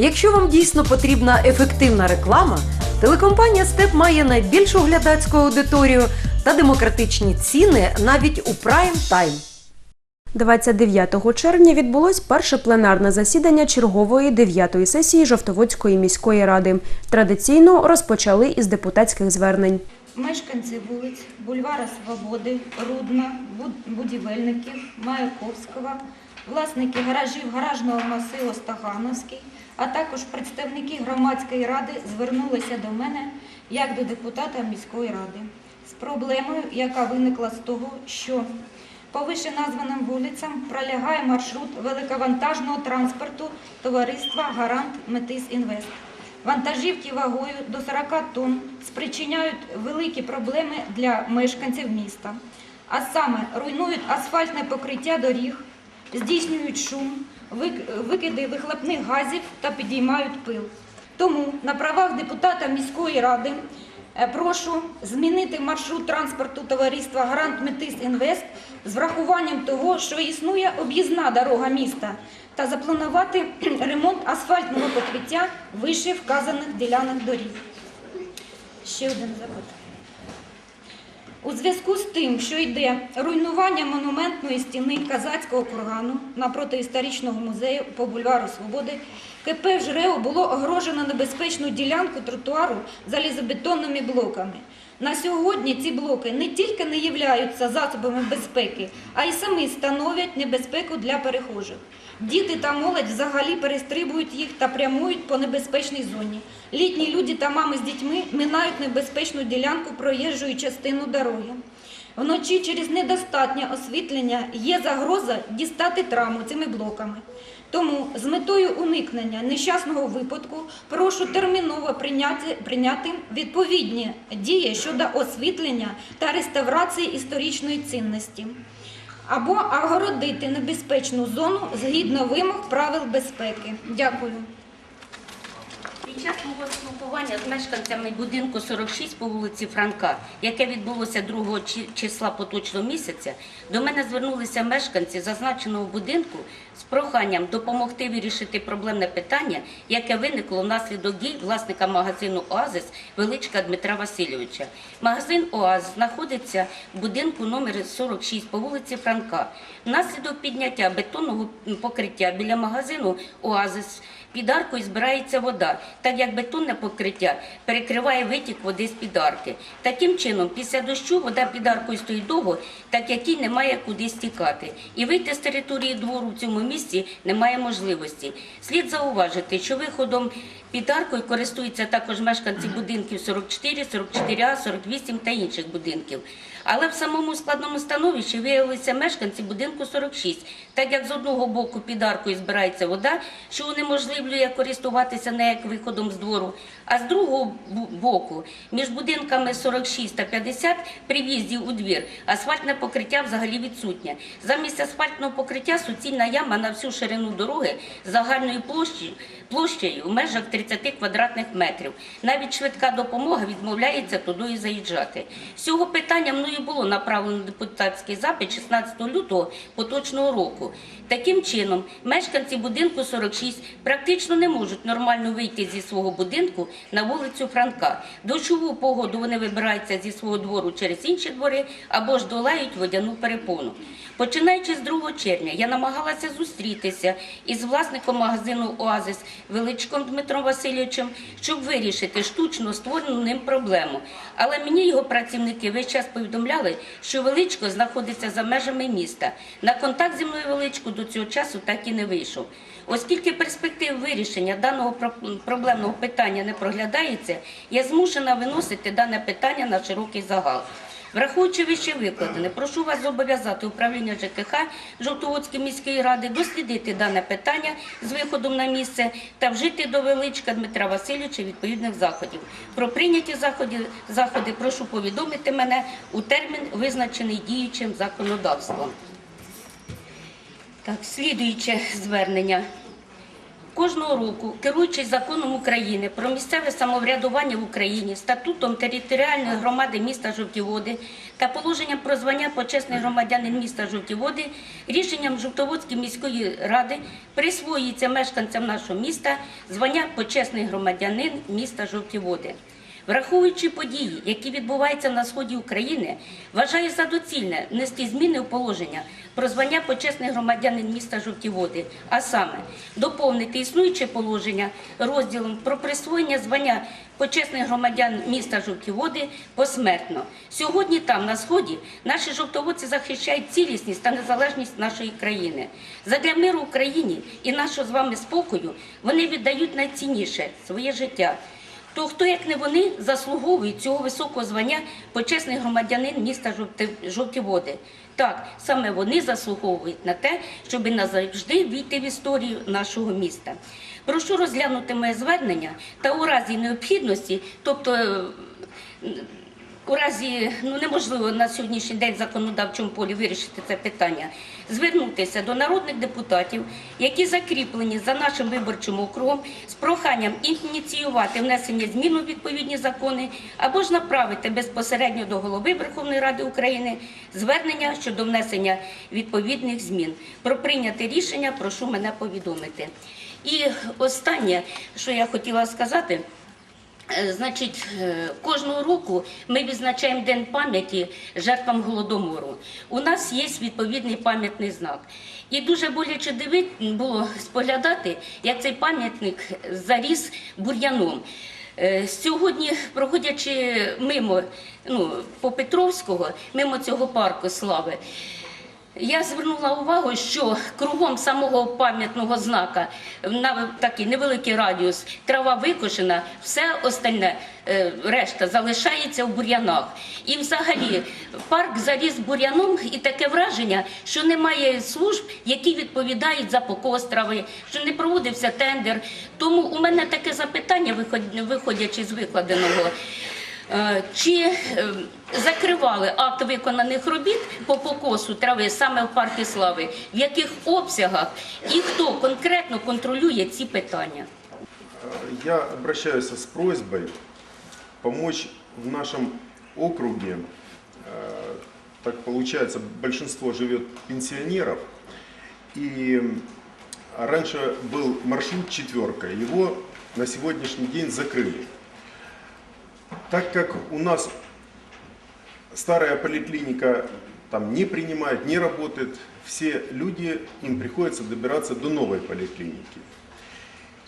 Якщо вам дійсно потрібна ефективна реклама, телекомпанія Степ має найбільшу глядацьку аудиторію та демократичні ціни навіть у прайм тайм. 29 червня відбулось перше пленарне засідання чергової дев'ятої сесії Жовтоводської міської ради. Традиційно розпочали із депутатських звернень. Мешканці вулиць Бульвара Свободи, Рудна, Буд- будівельників, Маяковського, власники гаражів гаражного масиву Стахановський, а також представники громадської ради звернулися до мене як до депутата міської ради з проблемою, яка виникла з того, що по вищеназваним вулицям пролягає маршрут великовантажного транспорту товариства Гарант Метис Інвест. Вантажівки вагою до 40 тонн спричиняють великі проблеми для мешканців міста, а саме руйнують асфальтне покриття доріг, здійснюють шум, викиди вихлопних газів та підіймають пил. Тому на правах депутата міської ради е, прошу змінити маршрут транспорту товариства Гарант Метис Інвест з врахуванням того, що існує об'їзна дорога міста, та запланувати ремонт асфальтного покриття вище вказаних ділянок доріг. Ще один запит. У зв'язку з тим, що йде руйнування монументної стіни Казацького кургану напроти історичного музею по бульвару Свободи, КП «Жрео» було огрожено небезпечну ділянку тротуару залізобетонними блоками. На сьогодні ці блоки не тільки не являються засобами безпеки, а й самі становлять небезпеку для перехожих. Діти та молодь взагалі перестрибують їх та прямують по небезпечній зоні. Літні люди та мами з дітьми минають небезпечну ділянку проїжджої частину дороги. Вночі через недостатнє освітлення є загроза дістати травму цими блоками. Тому з метою уникнення нещасного випадку прошу терміново прийняти, прийняти відповідні дії щодо освітлення та реставрації історичної цінності або огородити небезпечну зону згідно вимог правил безпеки. Дякую. Під час мого спілкування з мешканцями будинку 46 по вулиці Франка, яке відбулося 2 числа поточного місяця, до мене звернулися мешканці зазначеного будинку з проханням допомогти вирішити проблемне питання, яке виникло внаслідок дій власника магазину Оазис Величка Дмитра Васильовича. Магазин Оазис знаходиться в будинку номер 46 по вулиці Франка. Внаслідок підняття бетонного покриття біля магазину Оазис під аркою збирається вода, так як бетонне покриття перекриває витік води з під арки. Таким чином, після дощу вода під аркою стоїть довго, так як їй немає куди стікати. І вийти з території двору в цьому місці немає можливості. Слід зауважити, що виходом під аркою користуються також мешканці будинків 44, 44А, 48 та інших будинків. Але в самому складному становищі виявилися мешканці будинку 46, так як з одного боку під аркою збирається вода, що унеможливлює користуватися нею як виходом з двору, а з другого боку між будинками 46 та 50 при в'їзді у двір асфальтне покриття взагалі відсутнє. Замість асфальтного покриття суцільна яма на всю ширину дороги загальною площі, площею в межах 30 квадратних метрів. Навіть швидка допомога відмовляється туди заїжджати. З цього питання мною було направлено депутатський запит 16 лютого поточного року. Таким чином, мешканці будинку 46 практично не можуть нормально вийти зі свого будинку на вулицю Франка. Дощову погоду вони вибираються зі свого двору через інші двори або ж долають водяну перепону. Починаючи з 2 червня, я намагалася зустрітися із власником магазину Оазис Величком Дмитром Васильовичем, щоб вирішити штучно створену ним проблему. Але мені його працівники весь час повідомляли, що Величко знаходиться за межами міста. На контакт зі мною Величко до цього часу так і не вийшов. Оскільки перспектив вирішення даного про- проблемного питання не проглядається, я змушена виносити дане питання на широкий загал. Враховуючи вище викладене, прошу вас зобов'язати управління ЖКХ Жовтоводської міської ради дослідити дане питання з виходом на місце та вжити до величка Дмитра Васильовича відповідних заходів. Про прийняті заходи, заходи прошу повідомити мене у термін, визначений діючим законодавством. Так, слідуюче звернення. Кожного року, керуючись законом України про місцеве самоврядування в Україні, статутом територіальної громади міста Жовтіводи та положенням про звання почесний громадянин міста Жовтіводи, рішенням Жовтоводської міської ради присвоюється мешканцям нашого міста звання почесний громадянин міста Жовтіводи. Враховуючи події, які відбуваються на сході України, вважаю за доцільне внести зміни у положення про звання почесний громадянин міста Жовтіводи, а саме доповнити існуюче положення розділом про присвоєння звання почесних громадян міста Жовтіводи посмертно. Сьогодні там, на сході, наші жовтоводці захищають цілісність та незалежність нашої країни. Задля миру Україні і нашого з вами спокою вони віддають найцінніше своє життя. То хто, як не вони, заслуговують цього високого звання почесний громадянин міста Жовтіводи? Так, саме вони заслуговують на те, щоб назавжди війти в історію нашого міста. Прошу розглянути моє звернення та у разі необхідності, тобто е, у разі ну неможливо на сьогоднішній день в законодавчому полі вирішити це питання, звернутися до народних депутатів, які закріплені за нашим виборчим округом, з проханням ініціювати внесення змін у відповідні закони або ж направити безпосередньо до голови Верховної Ради України звернення щодо внесення відповідних змін. Про прийняте рішення прошу мене повідомити. І останнє, що я хотіла сказати. Е, Значить, е, кожного року ми відзначаємо День пам'яті жертвам голодомору. У нас є відповідний пам'ятний знак. І дуже боляче дивити було споглядати, як цей пам'ятник заріс бур'яном. Е, Сьогодні, проходячи мимо ну, по Петровського, мимо цього парку слави, я звернула увагу, що кругом самого пам'ятного знака на такий невеликий радіус трава викошена, все остальне е, решта залишається в бур'янах. І взагалі парк заріс бур'яном, і таке враження, що немає служб, які відповідають за покос трави, що не проводився тендер. Тому у мене таке запитання, виход- виходячи з викладеного. Е, Чи е, закривали акт виконаних робіт по покосу трави саме в парку слави? В яких обсягах і хто конкретно контролює ці питання? Я обращаюсь с просьбой помочь в нашем округе. Э, Так получается, большинство живет пенсионеров. И раньше был маршрут четверка, его на сегодняшний день закрыли. Так как у нас старая поликлиника там не принимает, не работает, все люди, им приходится добираться до новой поликлиники.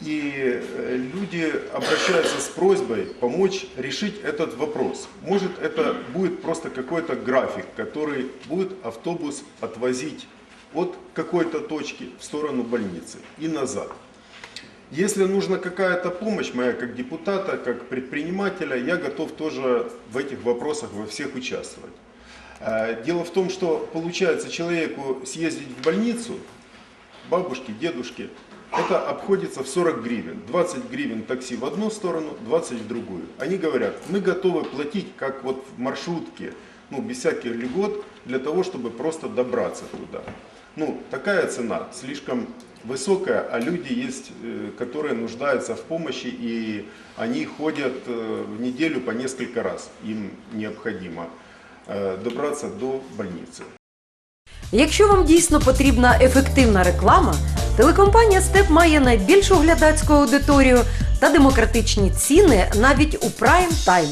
И э, люди обращаются с просьбой помочь решить этот вопрос. Может это будет просто какой-то график, который будет автобус отвозить от какой-то точки в сторону больницы и назад. Если нужна какая-то помощь моя как депутата, как предпринимателя, я готов тоже в этих вопросах во всех участвовать. Э, Дело в том, что получается человеку съездить в больницу, бабушке, дедушке, это обходится в 40 гривен. 20 гривен такси в одну сторону, 20 в другую. Они говорят, мы готовы платить, как вот в маршрутке, ну, без всяких льгот, для того, чтобы просто добраться туда. Ну, такая цена слишком высокая, а люди есть, э, которые нуждаются в помощи, и они ходят э, в неделю по несколько раз. Им необходимо э, добраться до больницы. Якщо вам дійсно потрібна ефективна реклама, телекомпанія Степ має найбільшу глядацьку аудиторію та демократичні ціни навіть у прайм тайм.